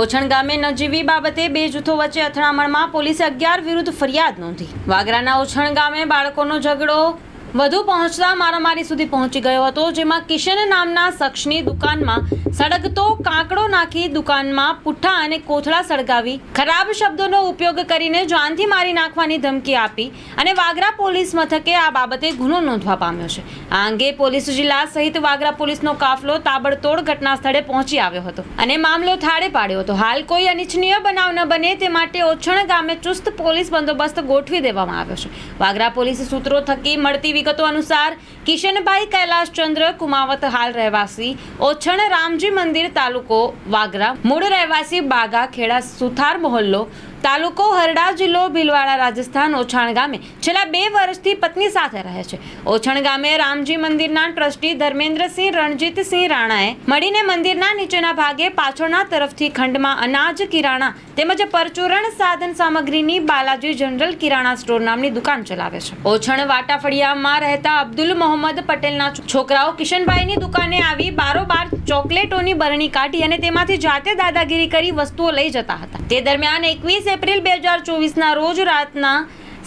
ઓછણ ગામે નજીવી બાબતે બે જૂથો વચ્ચે અથડામણમાં પોલીસે અગિયાર વિરુદ્ધ ફરિયાદ નોંધી. વાગરાના ઓછણ ગામે બાળકોનો ઝઘડો વધુ પહોંચતા મારામારી સુધી પહોંચી ગયો હતો, જેમાં કિશન નામના શખ્સની દુકાનમાં સળગતો કાંકડો નાખી દુકાનમાં પુઠ્ઠા અને કોથળા સળગાવી ખરાબ શબ્દોનો ઉપયોગ કરીને જાનથી મારી નાખવાની ધમકી આપી અને વાગરા પોલીસ મથકે આ બાબતે ગુનો નોંધવા પામ્યો છે. આ અંગે પોલીસ જિલ્લા સહિત વાગરા પોલીસનો કાફલો તાબડતોડ ઘટના સ્થળે પહોંચી આવ્યો હતો અને મામલો થાળે પાડ્યો હતો. હાલ કોઈ અનિચ્છનીય બનાવ ન બને તે માટે ઓછણ ગામે ચુસ્ત પોલીસ બંદોબસ્ત ગોઠવી દેવામાં આવ્યો છે. વાગરા પોલીસ સૂત્રો થકી મળતી વિગતો અનુસાર કિશનભાઈ કૈલાશચંદ્ર કુમાવત હાલ રહેવાસી, ઓછણ રામજી મંદિર તાલુકો વાગરા. મૂળ રહેવાસી બાગા ખેડા સુથાર મોહલ્લો તાલુકો હરડા જિલ્લો ભીલવાડા રાજસ્થાન ઓછાણ ગામે છેલ્લા બે વર્ષથી પત્ની સાથે રહે છે. ઓછણ ગામે રામજી મંદિરના ટ્રસ્ટી ધર્મેન્દ્રસિંહ રણજીતસિંહ રાણાએ મળીને મંદિરના નીચેના ભાગે પાછળના તરફથી ખંડમાં અનાજ, કિરાણા તેમજ પરચુરણ સાધન સામગ્રીની બાલાજી જનરલ કિરાણા સ્ટોર નામની દુકાન ચલાવે છે. ઓછણ વાટાફળિયામાં રહેતા અબ્દુલ મોહમ્મદ પટેલના છોકરાઓ કિશનભાઈની દુકાને આવી બારોબાર ચોકલેટોની બરણી કાઢી અને તેમાંથી જાતે દાદાગીરી કરી વસ્તુઓ લઈ જતા હતા. તે દરમિયાન એકવીસ એપ્રિલ બે હજાર ચોવીસના રોજ રાતના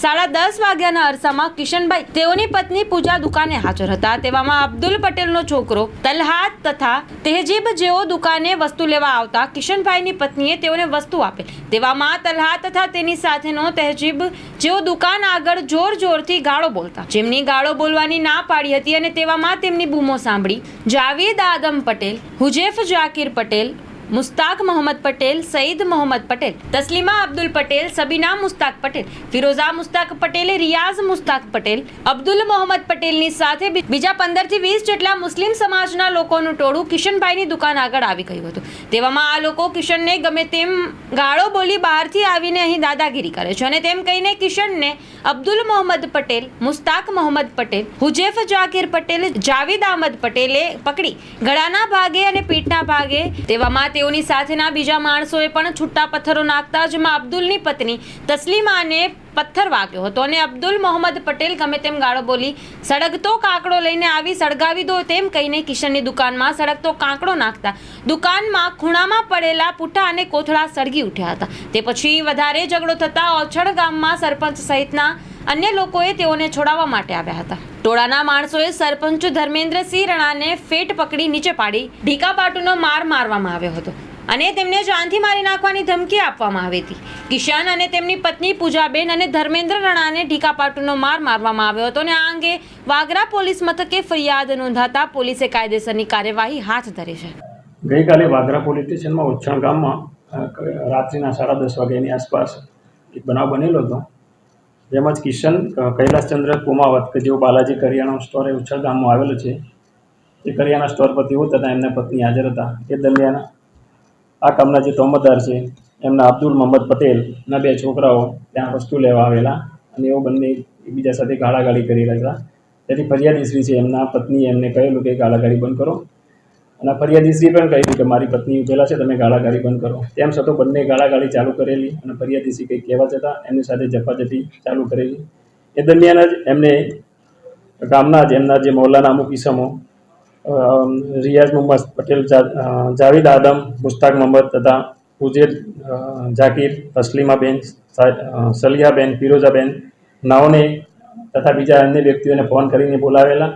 સાડા દસ વાગ્યાના અરસામાં કિશનભાઈ તેઓની પત્ની પૂજા દુકાને હાજર હતા. તેવામાં અબ્દુલ પટેલનો છોકરો તલહાત તથા તેહજીબ જેઓ દુકાને વસ્તુ લેવા આવતા કિશનભાઈની પત્નીએ તેઓને વસ્તુ આપે. તેવામાં તલહાત તથા તેની સાથેનો તહેજીબ જેઓ દુકાન આગળ જોર જોરથી ગાળો બોલતા. જેમની ગાળો બોલવાની ના પાડી હતી અને તેવામાં તેમની બૂમો સાંભળી જાવેદ આદમ પટેલ, હુજેફ જાકીર પટેલ મુસ્તાક મોહમ્મદ પટેલ, સઈદ મોહમ્મદ પટેલ, તસ્લીમા અબ્દુલ પટેલ, સબીના મુસ્તાક પટેલ, ફિરોઝા મુસ્તાક પટેલે, રિયાઝ મુસ્તાક પટેલ, અબ્દુલ મોહમ્મદ પટેલની સાથે બીજા પંદરથી વીસ જેટલા મુસ્લિમ સમાજના લોકોનું ટોળું કિશનભાઈની દુકાન આગળ આવી ગયું હતું. તેવામાં આ લોકો કિશનને ગમે તેમ ગાળો બોલી બહારથી આવીને અહીં દાદાગીરી કરે છે અને તેમ કહીને કિશનને અબ્દુલ મોહમ્મદ પટેલ, મુસ્તાક મોહમ્મદ પટેલ, હુજેફ જાકીર પટેલ, જાવેદ અહમદ પટેલે પકડી. ગળાના ભાગે અને પીઠના ભાગે તેવામાં તેઓની સાથેના બીજા માણસોએ પણ છૂટા પથ્થરો નાખતા જેમાં અબ્દુલની પત્ની તસ્લીમાને પથ્થર વાગ્યો હતો અને અબ્દુલ મોહમ્મદ પટેલ ગમે તેમ ગાળો બોલી, સળગતો કાંકડો લઈને આવી, સળગાવી દો તેમ કહીને કિશનની દુકાનમાં સળગતો કાંકડો નાખતા દુકાનમાં ખૂણામાં પડેલા પૂઠા અને કોથળા સળગી ઉઠ્યા હતા. તે પછી વધારે ઝઘડો થતા ઓછડ ગામમાં સરપંચ સહિતના અન્ય લોકોએ તેઓને છોડાવવા માટે આવ્યા હતા. ટોળાના માણસોએ સરપંચ ધર્મેન્દ્રસિંહ રણાને ફેટ પકડી નીચે પાડી ઢીકા પાટુનો માર મારવામાં આવ્યો હતો અને તેમને જાનથી મારી નાખવાની ધમકી આપવામાં આવી હતી. કિશન અને તેમની પત્ની પૂજાબેન અને ધર્મેન્દ્ર રણાને ઢીકાપાટુનો માર મારવામાં આવ્યો હતો અને આ અંગે વાગરા પોલીસ મથકે ફરિયાદ નોંધાતા પોલીસે કાયદેસરની કાર્યવાહી હાથ ધરી છે. ગઈકાલે વાગરા પોલીસ સ્ટેશનમાં ઉચ્છણ ગામમાં રાત્રિના સાડા દસ વાગ્યાની આસપાસ એક બનાવ બનેલો હતો. જેમાં જ કિશન કૈલાસચંદ્ર કુમાવત કે જેઓ બાલાજી કરિયાણા સ્ટોર એ ઉચ્છળ ગામમાં આવેલું છે. એ કરિયાણા સ્ટોર પર તેઓ તથા એમના પત્ની હાજર હતા. એ દરમિયાન આ કામના જે તોમતદાર છે, એમના અબ્દુલ મોહમ્મદ પટેલના બે છોકરાઓ ત્યાં વસ્તુ લેવા આવેલા અને એઓ બંને એકબીજા સાથે ગાળાગાળી કરી રહેલા. તેથી ફરિયાદીશ્રી છે, એમના પત્નીએ એમને કહેલું કે ગાળાગાળી બંધ કરો. અને ફરિયાદીશ્રીએ પણ કહ્યું કે મારી પત્ની ઉભેલા છે, તમે ગાળાગાળી બંધ કરો. તેમ છતાં બંને ગાળાગાળી ચાલુ કરેલી અને ફરિયાદીશ્રી કંઈક કહેવા જતાં એમની સાથે ઝપાઝપી ચાલુ કરેલી. એ દરમિયાન જ એમને ગામના જ એમના જે મોહલ્લાના અમુક ઇસમો રિયાઝ મુહમ્મદ પટેલ જાવેદ આદમ, મુસ્તાક મોહમ્મદ તથા ઉજેર ઝાકીર તસ્લીમાબેન સલિયાબેન, ફિરોઝાબેન નાઓને તથા બીજા અન્ય વ્યક્તિઓને ફોન કરીને બોલાવેલા.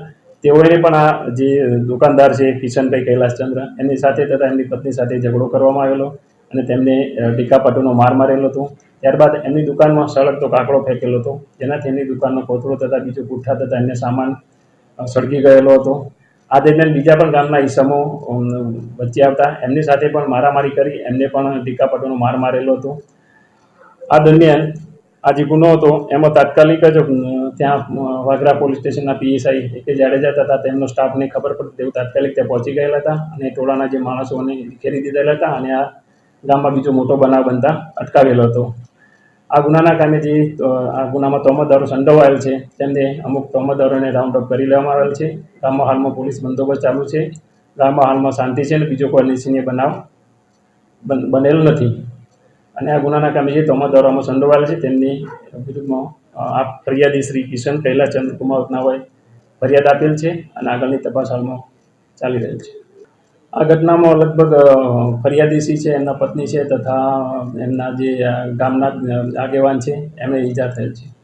તેઓએ પણ આ જે દુકાનદાર છે, કિશનભાઈ કૈલાસચંદ્ર એમની સાથે તથા એમની પત્ની સાથે ઝઘડો કરવામાં આવેલો અને તેમને ટીકાપટુનો માર મારેલો હતો. ત્યારબાદ એમની દુકાનમાં સળગતો કાકડો ફેંકેલો હતો. જેનાથી એમની દુકાનનો કોથળો તથા બીજો પુઠ્ઠા તથા અન્ય સામાન સળગી ગયેલો હતો. આ દરમિયાન બીજા પણ ગામના ઈસમો વચ્ચે આવતા એમની સાથે પણ મારામારી કરી, એમને પણ ટીકાપટુનો માર મારેલો હતો. આ દરમિયાન આ જે ગુનો હતો. એમાં તાત્કાલિક જ ત્યાં વાઘરા પોલીસ સ્ટેશનના પીએસઆઈ કે જાડેજા હતા તેમનો સ્ટાફને ખબર પડતી તેઓ તાત્કાલિક ત્યાં પહોંચી ગયેલા હતા અને ટોળાના જે માણસોને ઘેરી દીધેલા હતા અને આ ગામમાં બીજો મોટો બનાવ બનતા અટકાવેલો હતો. આ ગુનાના કારણે જે આ ગુનામાં તોમતદારો સંડોવાયેલ છે, તેમને અમુક તોમતદારોને રાઉન્ડ અપ કરી લેવામાં આવેલ છે. ગામમાં હાલમાં પોલીસ બંદોબસ્ત ચાલુ છે. ગામમાં હાલમાં શાંતિ છે અને બીજો કોઈ અનિચ્છનીય બનાવ બન- બનેલ નથી. અને આ ગુનાના કામે જે તોમતદારોમાં સંડોવાયેલ છે તેમની વિરુદ્ધમાં આ ફરિયાદી શ્રી કિશન કૈલાસચંદ્ર કુમાર ઉતનાવાએ ફરિયાદ આપેલ છે અને આગળની તપાસ હાલમાં ચાલી રહેલ છે. આ ઘટનામાં લગભગ અ, ફરિયાદીસી છે એમના પત્ની છે તથા એમના જે ગામના આગેવાન છે એમને ઈજા થયેલ છે.